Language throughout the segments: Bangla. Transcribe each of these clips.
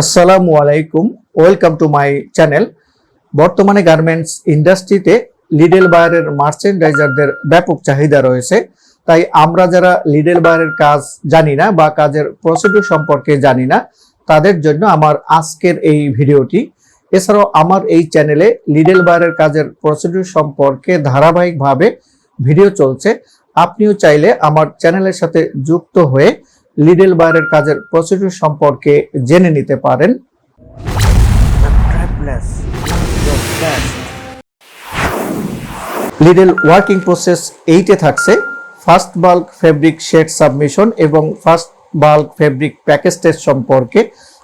আসসালামু আলাইকুম, ওয়েলকাম টু মাই চ্যানেল। বর্তমানে গার্মেন্টস ইন্ডাস্ট্রিতে লিডেল বায়ারের মার্চেন্ডাইজারদের ব্যাপক চাহিদা রয়েছে। তাই আমরা যারা লিডেল বায়ারের কাজ জানি না বা কাজের প্রসিডিউর সম্পর্কে জানি না, তাদের জন্য আমার আজকের এই ভিডিওটি। এছাড়াও আমার এই চ্যানেলে লিডেল বায়ারের কাজের প্রসিডিউর সম্পর্কে ধারাবাহিকভাবে ভিডিও চলছে। আপনিও চাইলে আমার চ্যানেলের সাথে যুক্ত হয়ে লিডেল বায়ারের কাজের প্রসিডিউর সম্পর্কে জেনে নিতে পারেন। লিডেল ওয়ার্কিং প্রসেস এইটে থাকছে। First bulk fabric shade submission এবং first bulk fabric package test সম্পর্কে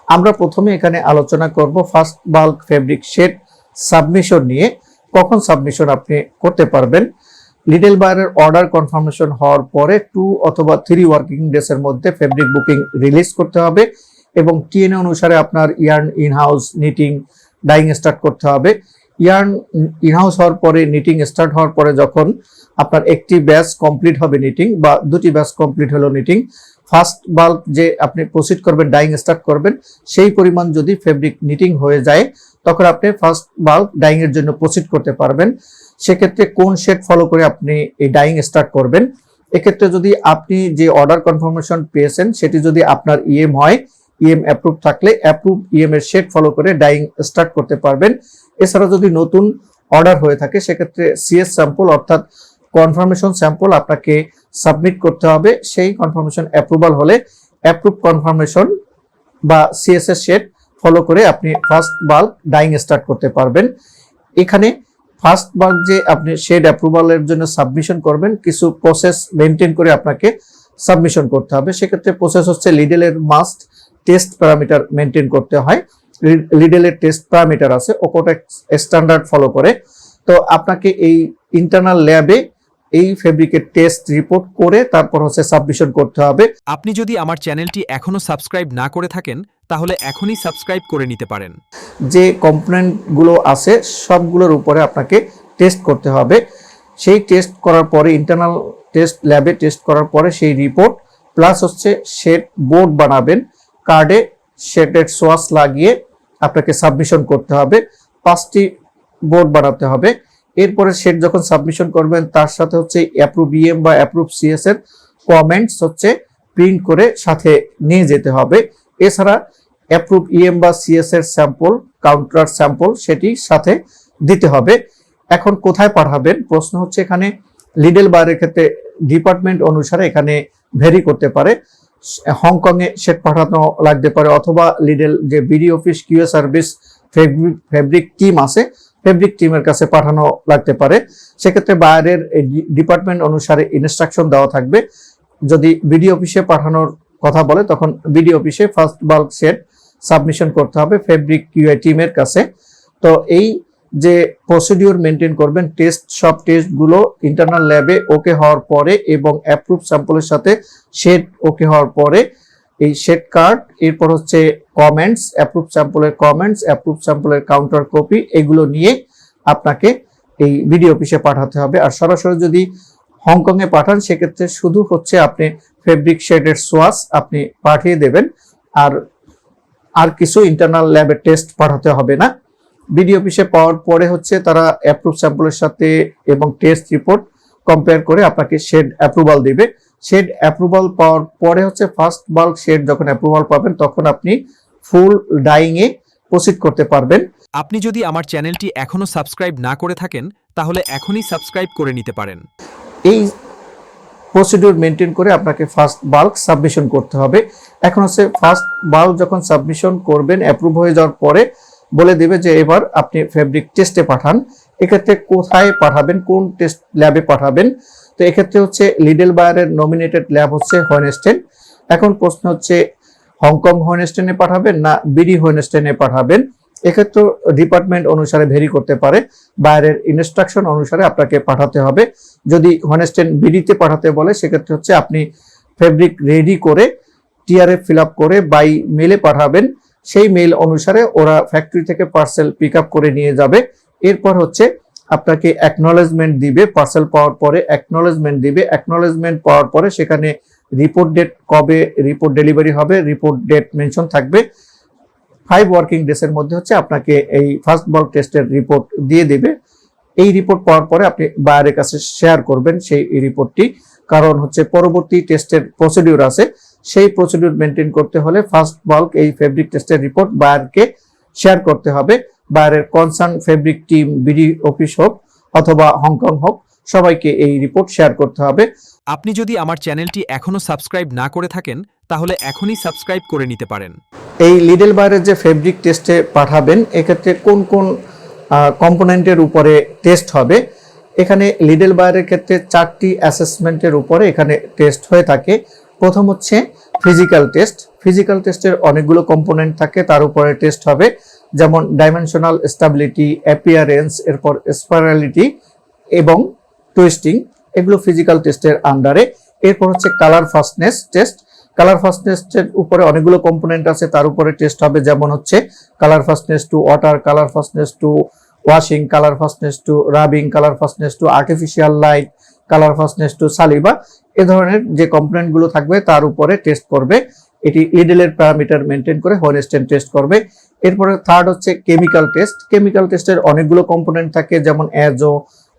আমরা প্রথমে এখানে আলোচনা করব first bulk fabric shade submission নিয়ে, কখন সাবমিশন আপনি করতে পারবেন। লিডেল বায়ারের অর্ডার কনফার্মেশন হওয়ার পরে টু অথবা থ্রি ওয়ার্কিং ডেস এর মধ্যে ফেব্রিক বুকিং রিলিজ করতে হবে এবং টিএনএ অনুসারে আপনার yarn inhouse knitting dyeing start করতে হবে। ইয়ার্ন ইনহাউস হওয়ার পরে নিটিং স্টার্ট হওয়ার পরে যখন আপনার একটি ব্যাচ কমপ্লিট হবে নিটিং বা দুটি ব্যাচ কমপ্লিট হলো নিটিং ফার্স্ট বাল্ক যে আপনি প্রসিড করবেন ডাইং স্টার্ট করবেন, সেই পরিমাণ যদি ফেব্রিক নিটিং হয়ে যায়, তখন আপনি ফার্স্ট বাল্ক ডাইং এর জন্য প্রসিড করতে পারবেন। সেক্ষেত্রে কোন শেড ফলো করে আপনি এই ডাইং স্টার্ট করবেন? এক্ষেত্রে যদি আপনি যে অর্ডার কনফার্মেশন পেয়েছেন, সেটি যদি আপনার ইএম হয় ইএম অ্যাপ্রুভ থাকলে অ্যাপ্রুভ ইএম এর শেড ফলো করে ডাইং স্টার্ট করতে পারবেন। এছাড়া যদি নতুন অর্ডার হয়ে থাকে, সেক্ষেত্রে সিএস স্যাম্পল অর্থাৎ কনফার্মেশন স্যাম্পল আপনাকে সাবমিট করতে হবে। সেই কনফার্মেশন অ্যাপ্রুভাল হলে অ্যাপ্রুভ কনফার্মেশন বা সিএসএস শেড ফলো করে আপনি ফার্স্ট বাল্ক ডাইং স্টার্ট করতে পারবেন। এখানে ফার্স্ট বার যে আপনি শেড অ্যাপ্রুভালের জন্য সাবমিশন করবেন, কিছু প্রসেস মেনটেন করে আপনাকে সাবমিশন করতে হবে। সেক্ষেত্রে প্রসেস হচ্ছে লিডেলের মাস্ট টেস্ট প্যারামিটার মেনটেন করতে হয়। লিডেলের টেস্ট প্যারামিটার আছে ওকোটেক স্ট্যান্ডার্ড ফলো করে। তো আপনাকে এই ইন্টারনাল ল্যাবে এই ফেব্রিকের টেস্ট রিপোর্ট করে তারপর হচ্ছে সাবমিশন করতে হবে। আপনি যদি আমার চ্যানেলটি এখনও সাবস্ক্রাইব না করে থাকেন তাহলে এখনই সাবস্ক্রাইব করে নিতে পারেন। যে কম্পোনেন্টগুলো আছে সবগুলোর উপরে আপনাকে টেস্ট করতে হবে। সেই টেস্ট করার পরে ইন্টারনাল টেস্ট ল্যাবে টেস্ট করার পরে সেই রিপোর্ট প্লাস হচ্ছে শেড বোর্ড বানাবেন। কার্ডে শেডের সোয়াস লাগিয়ে আপনাকে সাবমিশন করতে হবে। পাঁচটি বোর্ড বানাতে হবে। এরপরে সেট যখন সাবমিশন করবেন, তার সাথে হচ্ছে অ্যাপ্রুভ ইএম বা অ্যাপ্রুভ সিএস এর কমেন্টস হচ্ছে প্রিন্ট করে সাথে নিয়ে যেতে হবে। এছাড়া অ্যাপ্রুভ ইএম বা সিএস এর স্যাম্পল কাউন্টার স্যাম্পল সেটি সাথে দিতে হবে। এখন কোথায় পাঠাবেন? প্রশ্ন হচ্ছে এখানে লিডেল বারের ক্ষেত্রে ডিপার্টমেন্ট অনুসারে এখানে ভেরি করতে পারে। হংকংয়ে সেট পাঠানো লাগতে পারে, অথবা লিডেল যে BD office Q service fabric fabric team আছে ফেব্রিক টিমের কাছে পাঠানো লাগতে পারে। সেক্ষেত্রে বাইরের ডিপার্টমেন্ট অনুসারে ইনস্ট্রাকশন দেওয়া থাকবে। যদি বিডি অফিসে পাঠানোর কথা বলে, তখন বিডি অফিসে ফার্স্ট বাল্ক সেট সাবমিশন করতে হবে ফেব্রিক কিউআই টিমের কাছে। তো এই যে প্রসিডিওর মেনটেন করবেন টেস্ট সব টেস্টগুলো ইন্টারনাল ল্যাবে ওকে হওয়ার পরে এবং অ্যাপ্রুভ স্যাম্পলের সাথে শেড ওকে হওয়ার পরে এই শেড কার্ড এরপর হচ্ছে কমেন্টস অ্যাপ্রুভ স্যাম্পলের কমেন্টস অ্যাপ্রুভ স্যাম্পলের কাউন্টার কপি এগুলো নিয়ে আপনাকে এই বিডি অফিসে পাঠাতে হবে। আর সরাসরি যদি হংকংয়ে পাঠান, সেক্ষেত্রে শুধু হচ্ছে আপনি ফেব্রিক শেডের সোয়াস আপনি পাঠিয়ে দেবেন। আর আর কিছু ইন্টারনাল ল্যাবের টেস্ট পাঠাতে হবে না। বিডি অফিসে পাওয়ার পরে হচ্ছে তারা অ্যাপ্রুভ স্যাম্পলের সাথে এবং টেস্ট রিপোর্ট কম্পেয়ার করে আপনাকে শেড অ্যাপ্রুভাল দিবে। শেড অ্যাপ্রুভাল পাওয়ার পরে হচ্ছে ফার্স্ট বাল্ক শেড যখন অ্যাপ্রুভাল পাবেন তখন আপনি ফুল ডাইং এ প্রসিড করতে পারবেন। আপনি যদি আমার চ্যানেলটি এখনও সাবস্ক্রাইব না করে থাকেন তাহলে এখনই সাবস্ক্রাইব করে নিতে পারেন। এই প্রসিডিউর মেনটেন করে আপনাকে ফার্স্ট বাল্ক সাবমিশন করতে হবে। এখন হচ্ছে ফার্স্ট বাল্ক যখন সাবমিশন করবেন অ্যাপ্রুভ হয়ে যাওয়ার পরে বলে দেবে যে এবার আপনি ফেব্রিক টেস্টে পাঠান। এক্ষেত্রে কোথায় পাঠাবেন কোন টেস্ট ল্যাবে পাঠাবেন তো এক্ষেত্রে হচ্ছে লিডেল বায়ারের নমিনেটেড ল্যাব হচ্ছে হোয়েনস্টেন এখন প্রশ্ন হচ্ছে হংকং হোয়েনস্টেনে পাঠাবেন না বিডি হোয়েনস্টেনে পাঠাবেন? এক্ষেত্রে ডিপার্টমেন্ট অনুসারে ভেরি করতে পারে। বাইরের ইনস্ট্রাকশন অনুসারে আপনাকে পাঠাতে হবে। যদি হোনেস্টেন বিডিতে পাঠাতে বলে, সেক্ষেত্রে হচ্ছে আপনি ফেব্রিক রেডি করে টিআরএফ ফিল করে বাই মেলে পাঠাবেন। সেই মেল অনুসারে ওরা ফ্যাক্টরি থেকে পার্সেল পিক করে নিয়ে যাবে। এরপর হচ্ছে আপনাকে অ্যাকনলেজমেন্ট দিবে পার্সেল পাওয়ার পরে অ্যাকনলেজমেন্ট দিবে। অ্যাকনলেজমেন্ট পাওয়ার পরে সেখানে রিপোর্ট ডেট কবে রিপোর্ট ডেলিভারি হবে রিপোর্ট ডেট মেনশন থাকবে। ফাইভ ওয়ার্কিং ডেসের মধ্যে হচ্ছে আপনাকে এই ফার্স্ট বল টেস্টের রিপোর্ট দিয়ে দেবে। এই রিপোর্ট পাওয়ার পরে আপনি বায়ারের কাছে শেয়ার করবেন সেই রিপোর্টটি কারণ হচ্ছে পরবর্তী টেস্টের প্রসিডিউর আছে। সেই প্রসিডিউর মেনটেন করতে হলে ফার্স্ট বাল্ক এই ফেব্রিক টেস্টের রিপোর্ট বায়ারকে শেয়ার করতে হবে। বায়ারের concern fabric team BD office হোক অথবা হংকং হোক সবাইকে এই রিপোর্ট শেয়ার করতে হবে। আপনি যদি আমার চ্যানেলটি এখনও সাবস্ক্রাইব না করে থাকেন তাহলে এখনই সাবস্ক্রাইব করে নিতে পারেন। এই লিডেল বাইরের যে ফেব্রিক টেস্টে পাঠাবেন এক্ষেত্রে কোন কোন কম্পোনেন্টের উপরে টেস্ট হবে? এখানে লিডেল বাইরের ক্ষেত্রে চারটি অ্যাসেসমেন্টের উপরে এখানে টেস্ট হয়ে থাকে। প্রথম হচ্ছে ফিজিক্যাল টেস্ট ফিজিক্যাল টেস্টের অনেকগুলো কম্পোনেন্ট থাকে তার উপরে টেস্ট হবে। যেমন ডাইমেনশনাল স্টাবিলিটি অ্যাপিয়ারেন্স এরপর স্পাইরালিটি এবং টুইস্টিং এগুলো ফিজিক্যাল টেস্টের আন্ডারে এরপর হচ্ছে কালার ফাস্টনেস টেস্ট কালার ফাস্টনেসের উপরে অনেকগুলো কম্পোনেন্ট আছে, তার উপরে টেস্ট হবে যেমন হচ্ছে colour fastness to water colour fastness to washing colour fastness to rubbing colour fastness to artificial light colour fastness to saliva এ ধরনের যে কম্পোনেন্টগুলো থাকবে, তার উপরে টেস্ট করবে। এটি ইডেলের প্যারামিটার মেনটেন করে হোনেস্টেন টেস্ট করবে। এরপরে থার্ড হচ্ছে কেমিক্যাল টেস্ট কেমিক্যাল টেস্টের অনেকগুলো কম্পোনেন্ট থাকে, যেমন azo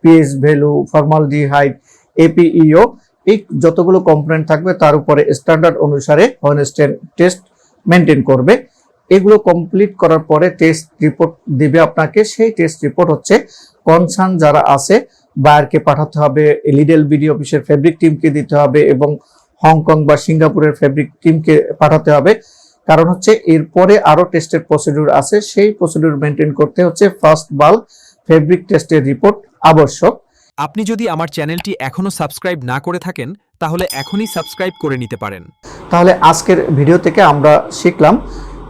pH value formaldehyde APEO এই যতগুলো কম্পোনেন্ট থাকবে, তার উপরে স্ট্যান্ডার্ড অনুসারে হোনেস্টেন টেস্ট মেনটেন করবে। এগুলো কমপ্লিট করার পরে টেস্ট রিপোর্ট দিবে আপনাকে। সেই টেস্ট রিপোর্ট হচ্ছে কনসার্ন যারা আছে বায়ারকে পাঠাতে হবে লিডেল বিডি অফিসের ফেব্রিক টিমকে দিতে হবে এবং হংকং বা সিঙ্গাপুরের ফেব্রিক টিমকে পাঠাতে হবে। কারণ হচ্ছে এরপরে আরও টেস্টের প্রসিডিউর আছে সেই প্রসিডিউর মেনটেন করতে হচ্ছে ফার্স্ট বাল্ক ফেব্রিক টেস্টের রিপোর্ট আবশ্যক। আপনি যদি আমার চ্যানেলটি এখনও সাবস্ক্রাইব না করে থাকেন তাহলে এখনই সাবস্ক্রাইব করে নিতে পারেন। তাহলে আজকের ভিডিও থেকে আমরা শিখলাম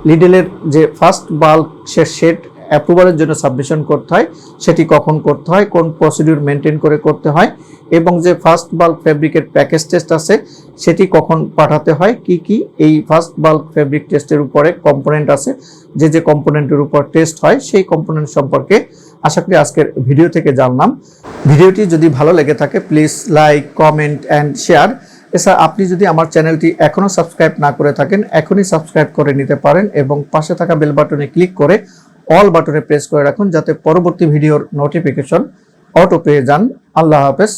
লিডেলের যে ফার্স্ট বাল্ক সে সেট অ্যাপ্রুভালের জন্য সাবমিশন করতে হয়, সেটি কখন করতে হয়, কোন প্রসিডিউর মেনটেন করে করতে হয়, এবং যে ফার্স্ট বাল্ক ফেব্রিকের প্যাকেজ টেস্ট আছে, সেটি কখন পাঠাতে হয়, কি কি, এই ফার্স্ট বাল্ক ফেব্রিক টেস্টের উপরে কম্পোনেন্ট আছে, যে যে কম্পোনেন্টের উপর টেস্ট হয়, সেই কম্পোনেন্ট সম্পর্কে আশা করি আজকের ভিডিও থেকে জানলাম। ভিডিওটি যদি ভালো লেগে থাকে please like comment and share এছাড়া আপনি যদি আমার চ্যানেলটি এখনও সাবস্ক্রাইব না করে থাকেন, এখনই সাবস্ক্রাইব করে নিতে পারেন এবং পাশে থাকা বেল বাটনে ক্লিক করে অল বাটনে প্রেস করে রাখুন যাতে পরবর্তী ভিডিওর নোটিফিকেশন অটো পেয়ে যান। আল্লাহ হাফেজ।